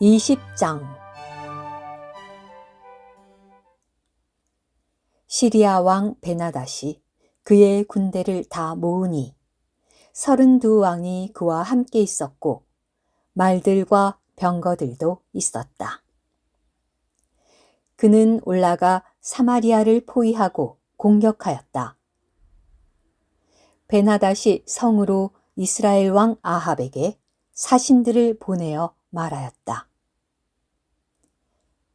20장 시리아 왕 베나다시 그의 군대를 다 모으니 서른두 왕이 그와 함께 있었고 말들과 병거들도 있었다. 그는 올라가 사마리아를 포위하고 공격하였다. 베나다시 성으로 이스라엘 왕 아합에게 사신들을 보내어 말하였다.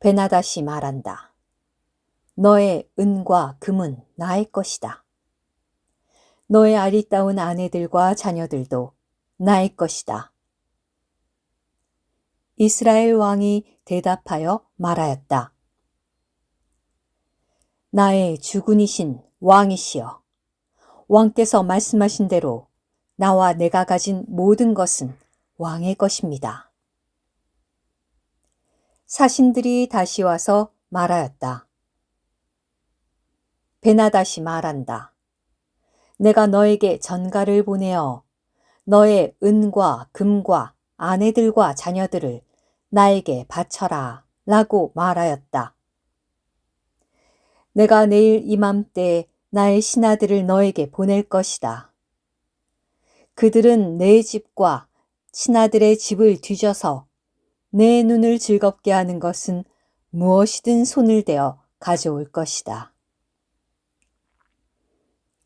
베나다시 말한다. 너의 은과 금은 나의 것이다. 너의 아리따운 아내들과 자녀들도 나의 것이다. 이스라엘 왕이 대답하여 말하였다. 나의 주군이신 왕이시여. 왕께서 말씀하신 대로 나와 내가 가진 모든 것은 왕의 것입니다. 사신들이 다시 와서 말하였다. 베나다시 말한다. 내가 너에게 전가를 보내어 너의 은과 금과 아내들과 자녀들을 나에게 바쳐라 라고 말하였다. 내가 내일 이맘때 나의 신하들을 너에게 보낼 것이다. 그들은 내 집과 신하들의 집을 뒤져서 내 눈을 즐겁게 하는 것은 무엇이든 손을 대어 가져올 것이다.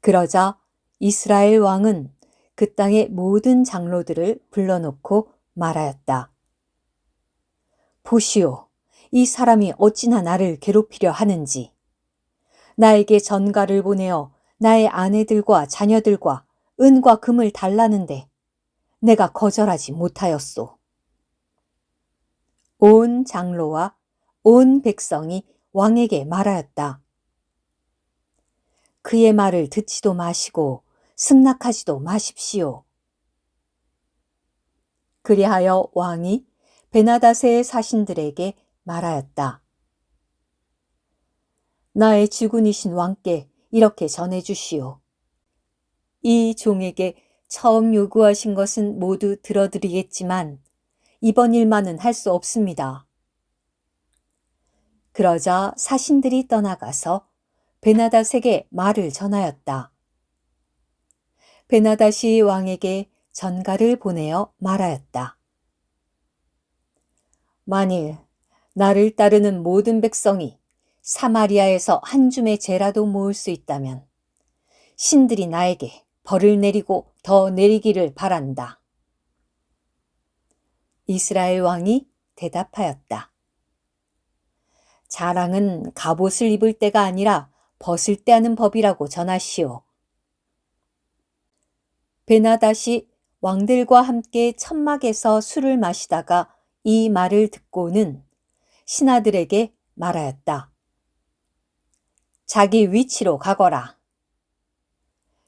그러자 이스라엘 왕은 그 땅의 모든 장로들을 불러놓고 말하였다. 보시오, 이 사람이 어찌나 나를 괴롭히려 하는지. 나에게 전가를 보내어 나의 아내들과 자녀들과 은과 금을 달라는데 내가 거절하지 못하였소. 온 장로와 온 백성이 왕에게 말하였다. 그의 말을 듣지도 마시고 승낙하지도 마십시오. 그리하여 왕이 베나다세의 사신들에게 말하였다. 나의 주군이신 왕께 이렇게 전해 주시오. 이 종에게 처음 요구하신 것은 모두 들어드리겠지만 이번 일만은 할 수 없습니다. 그러자 사신들이 떠나가서 베나닷에게 말을 전하였다. 베나닷이 왕에게 전가를 보내어 말하였다. 만일 나를 따르는 모든 백성이 사마리아에서 한 줌의 재라도 모을 수 있다면 신들이 나에게 벌을 내리고 더 내리기를 바란다. 이스라엘 왕이 대답하였다. 자랑은 갑옷을 입을 때가 아니라 벗을 때 하는 법이라고 전하시오. 베나다시 왕들과 함께 천막에서 술을 마시다가 이 말을 듣고는 신하들에게 말하였다. 자기 위치로 가거라.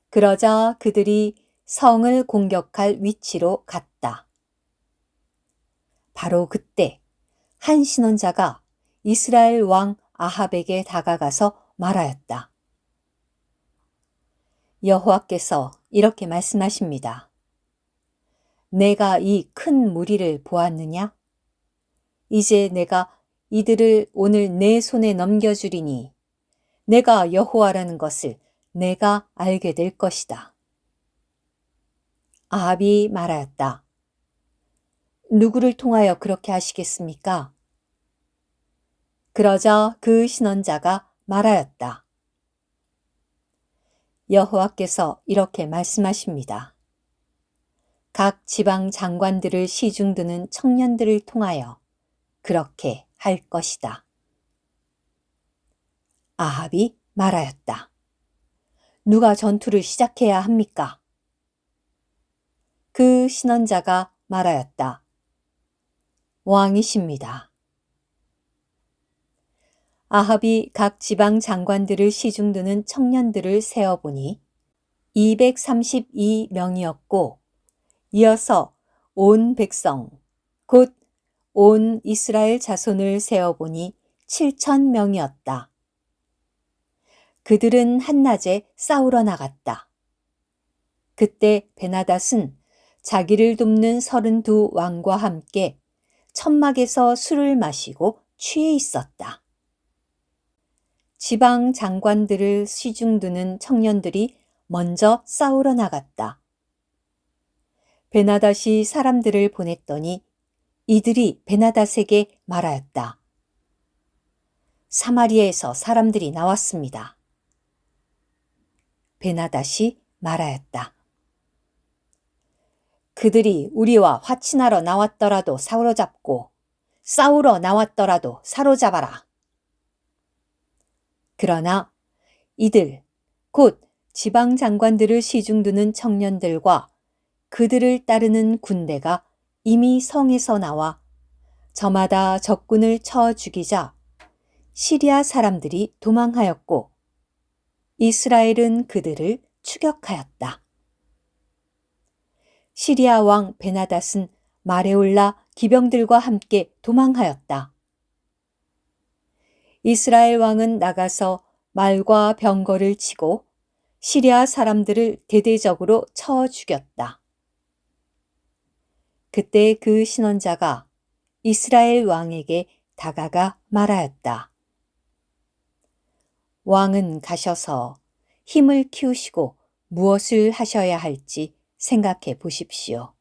그러자 그들이 성을 공격할 위치로 갔다. 바로 그때 한 신원자가 이스라엘 왕 아합에게 다가가서 말하였다. 여호와께서 이렇게 말씀하십니다. 내가 이 큰 무리를 보았느냐? 이제 내가 이들을 오늘 내 손에 넘겨주리니 내가 여호와라는 것을 내가 알게 될 것이다. 아합이 말하였다. 누구를 통하여 그렇게 하시겠습니까? 그러자 그 신원자가 말하였다. 여호와께서 이렇게 말씀하십니다. 각 지방 장관들을 시중드는 청년들을 통하여 그렇게 할 것이다. 아합이 말하였다. 누가 전투를 시작해야 합니까? 그 신원자가 말하였다. 왕이십니다. 아합이 각 지방 장관들을 시중드는 청년들을 세어보니 232명이었고 이어서 온 백성 곧 온 이스라엘 자손을 세어보니 7천 명이었다. 그들은 한낮에 싸우러 나갔다. 그때 베나닷은 자기를 돕는 서른두 왕과 함께 천막에서 술을 마시고 취해 있었다. 지방 장관들을 시중두는 청년들이 먼저 싸우러 나갔다. 베나닷이 사람들을 보냈더니 이들이 베나닷에게 말하였다. 사마리에서 사람들이 나왔습니다. 베나닷이 말하였다. 그들이 우리와 화친하러 나왔더라도 사로잡고 싸우러 나왔더라도 사로잡아라. 그러나 이들 곧 지방 장관들을 시중두는 청년들과 그들을 따르는 군대가 이미 성에서 나와 저마다 적군을 쳐 죽이자 시리아 사람들이 도망하였고 이스라엘은 그들을 추격하였다. 시리아 왕 베나닷은 말에 올라 기병들과 함께 도망하였다. 이스라엘 왕은 나가서 말과 병거를 치고 시리아 사람들을 대대적으로 쳐 죽였다. 그때 그 신원자가 이스라엘 왕에게 다가가 말하였다. 왕은 가셔서 힘을 키우시고 무엇을 하셔야 할지 생각해 보십시오.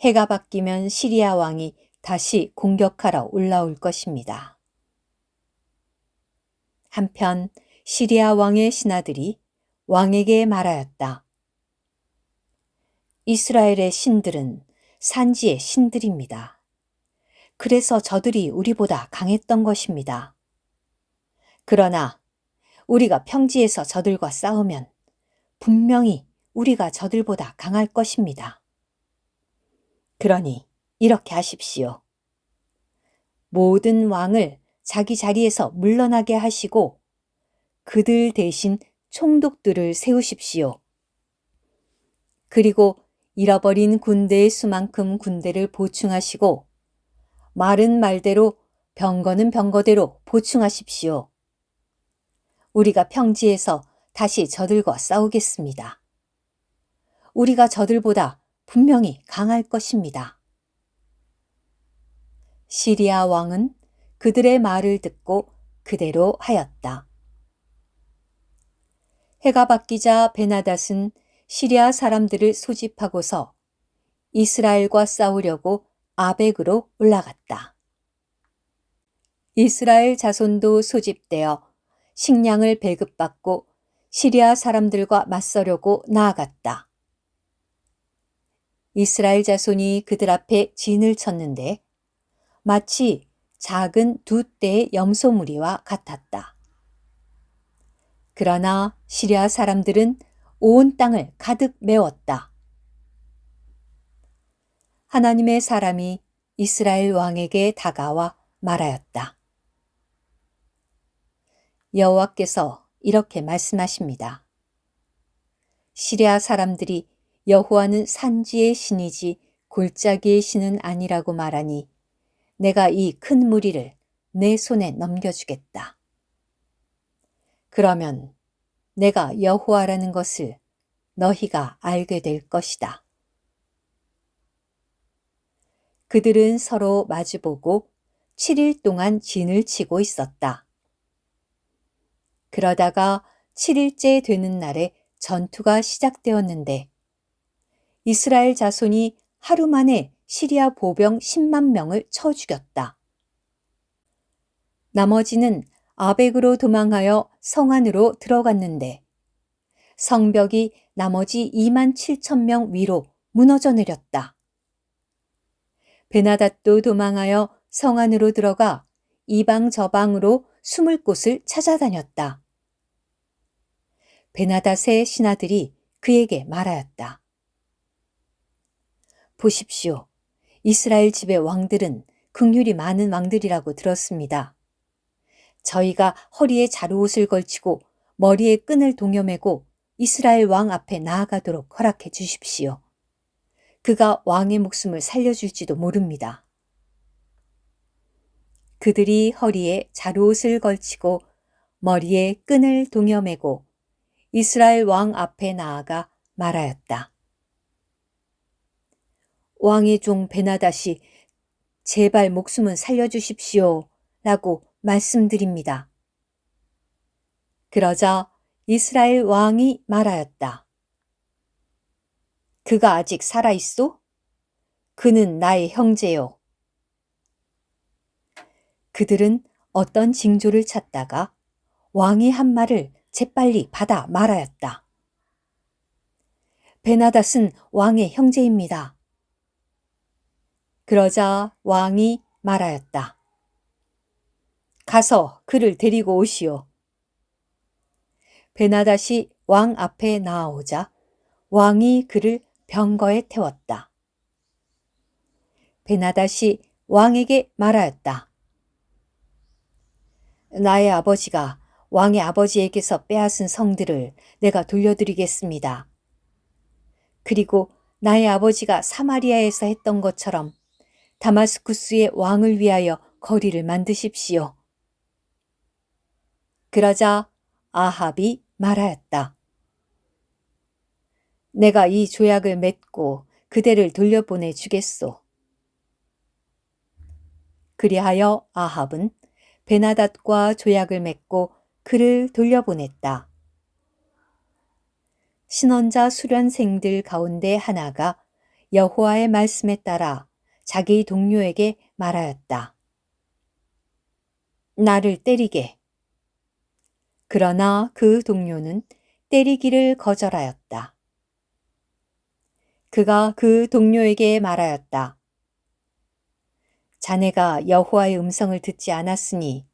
해가 바뀌면 시리아 왕이 다시 공격하러 올라올 것입니다. 한편 시리아 왕의 신하들이 왕에게 말하였다. 이스라엘의 신들은 산지의 신들입니다. 그래서 저들이 우리보다 강했던 것입니다. 그러나 우리가 평지에서 저들과 싸우면 분명히 우리가 저들보다 강할 것입니다. 그러니 이렇게 하십시오. 모든 왕을 자기 자리에서 물러나게 하시고 그들 대신 총독들을 세우십시오. 그리고 잃어버린 군대의 수만큼 군대를 보충하시고 말은 말대로 병거는 병거대로 보충하십시오. 우리가 평지에서 다시 저들과 싸우겠습니다. 우리가 저들보다 분명히 강할 것입니다. 시리아 왕은 그들의 말을 듣고 그대로 하였다. 해가 바뀌자 베나닷은 시리아 사람들을 소집하고서 이스라엘과 싸우려고 아벡으로 올라갔다. 이스라엘 자손도 소집되어 식량을 배급받고 시리아 사람들과 맞서려고 나아갔다. 이스라엘 자손이 그들 앞에 진을 쳤는데 마치 작은 두 떼의 염소무리와 같았다. 그러나 시리아 사람들은 온 땅을 가득 메웠다. 하나님의 사람이 이스라엘 왕에게 다가와 말하였다. 여호와께서 이렇게 말씀하십니다. 시리아 사람들이 여호와는 산지의 신이지 골짜기의 신은 아니라고 말하니 내가 이 큰 무리를 내 손에 넘겨주겠다. 그러면 내가 여호와라는 것을 너희가 알게 될 것이다. 그들은 서로 마주보고 7일 동안 진을 치고 있었다. 그러다가 7일째 되는 날에 전투가 시작되었는데 이스라엘 자손이 하루 만에 시리아 보병 10만 명을 쳐 죽였다. 나머지는 아벡으로 도망하여 성 안으로 들어갔는데 성벽이 나머지 2만 7천 명 위로 무너져 내렸다. 베나닷도 도망하여 성 안으로 들어가 이방 저방으로 숨을 곳을 찾아다녔다. 베나닷의 신하들이 그에게 말하였다. 보십시오. 이스라엘 집의 왕들은 극률이 많은 왕들이라고 들었습니다. 저희가 허리에 자루옷을 걸치고 머리에 끈을 동여매고 이스라엘 왕 앞에 나아가도록 허락해 주십시오. 그가 왕의 목숨을 살려줄지도 모릅니다. 그들이 허리에 자루옷을 걸치고 머리에 끈을 동여매고 이스라엘 왕 앞에 나아가 말하였다. 왕의 종 베나닷이 제발 목숨은 살려주십시오. 라고 말씀드립니다. 그러자 이스라엘 왕이 말하였다. 그가 아직 살아있소? 그는 나의 형제요. 그들은 어떤 징조를 찾다가 왕이 한 말을 재빨리 받아 말하였다. 베나닷은 왕의 형제입니다. 그러자 왕이 말하였다. 가서 그를 데리고 오시오. 베나닷이 왕 앞에 나아오자 왕이 그를 병거에 태웠다. 베나닷이 왕에게 말하였다. 나의 아버지가 왕의 아버지에게서 빼앗은 성들을 내가 돌려드리겠습니다. 그리고 나의 아버지가 사마리아에서 했던 것처럼 다마스쿠스의 왕을 위하여 거리를 만드십시오. 그러자 아합이 말하였다. 내가 이 조약을 맺고 그대를 돌려보내 주겠소. 그리하여 아합은 베나닷과 조약을 맺고 그를 돌려보냈다. 신원자 수련생들 가운데 하나가 여호와의 말씀에 따라 자기 동료에게 말하였다. 나를 때리게. 그러나 그 동료는 때리기를 거절하였다. 그가 그 동료에게 말하였다. 자네가 여호와의 음성을 듣지 않았으니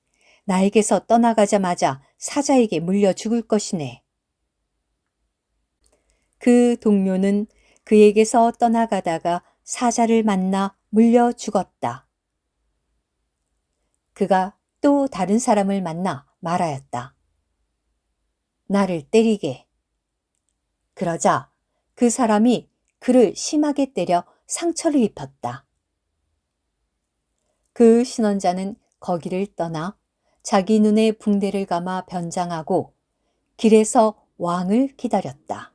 나에게서 떠나가자마자 사자에게 물려 죽을 것이네. 그 동료는 그에게서 떠나가다가 사자를 만나 물려 죽었다. 그가 또 다른 사람을 만나 말하였다. 나를 때리게. 그러자 그 사람이 그를 심하게 때려 상처를 입혔다. 그 신원자는 거기를 떠나 자기 눈에 붕대를 감아 변장하고 길에서 왕을 기다렸다.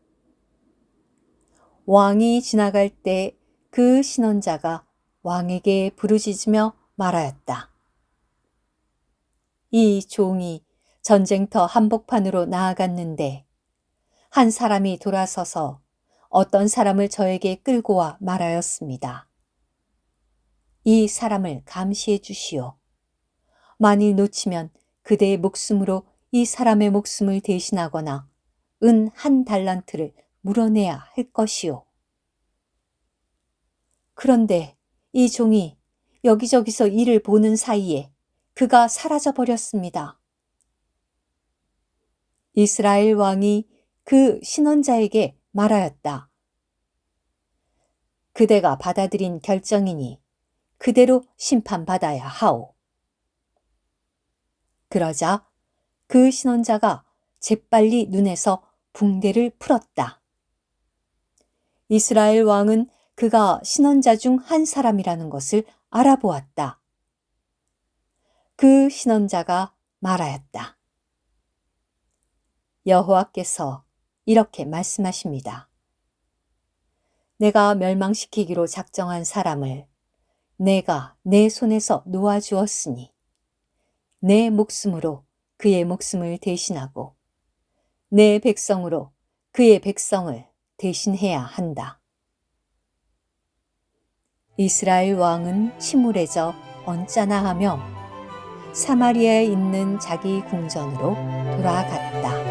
왕이 지나갈 때 그 신원자가 왕에게 부르짖으며 말하였다. 이 종이 전쟁터 한복판으로 나아갔는데 한 사람이 돌아서서 어떤 사람을 저에게 끌고 와 말하였습니다. 이 사람을 감시해 주시오. 만일 놓치면 그대의 목숨으로 이 사람의 목숨을 대신하거나 은 한 달란트를 물어내야 할 것이오. 그런데 이 종이 여기저기서 일을 보는 사이에 그가 사라져 버렸습니다. 이스라엘 왕이 그 신원자에게 말하였다. 그대가 받아들인 결정이니 그대로 심판받아야 하오. 그러자 그 신원자가 재빨리 눈에서 붕대를 풀었다. 이스라엘 왕은 그가 신원자 중 한 사람이라는 것을 알아보았다. 그 신원자가 말하였다. 여호와께서 이렇게 말씀하십니다. 내가 멸망시키기로 작정한 사람을 내가 내 손에서 놓아주었으니 내 목숨으로 그의 목숨을 대신하고 내 백성으로 그의 백성을 대신해야 한다. 이스라엘 왕은 침울해져 언짢아하며 사마리아에 있는 자기 궁전으로 돌아갔다.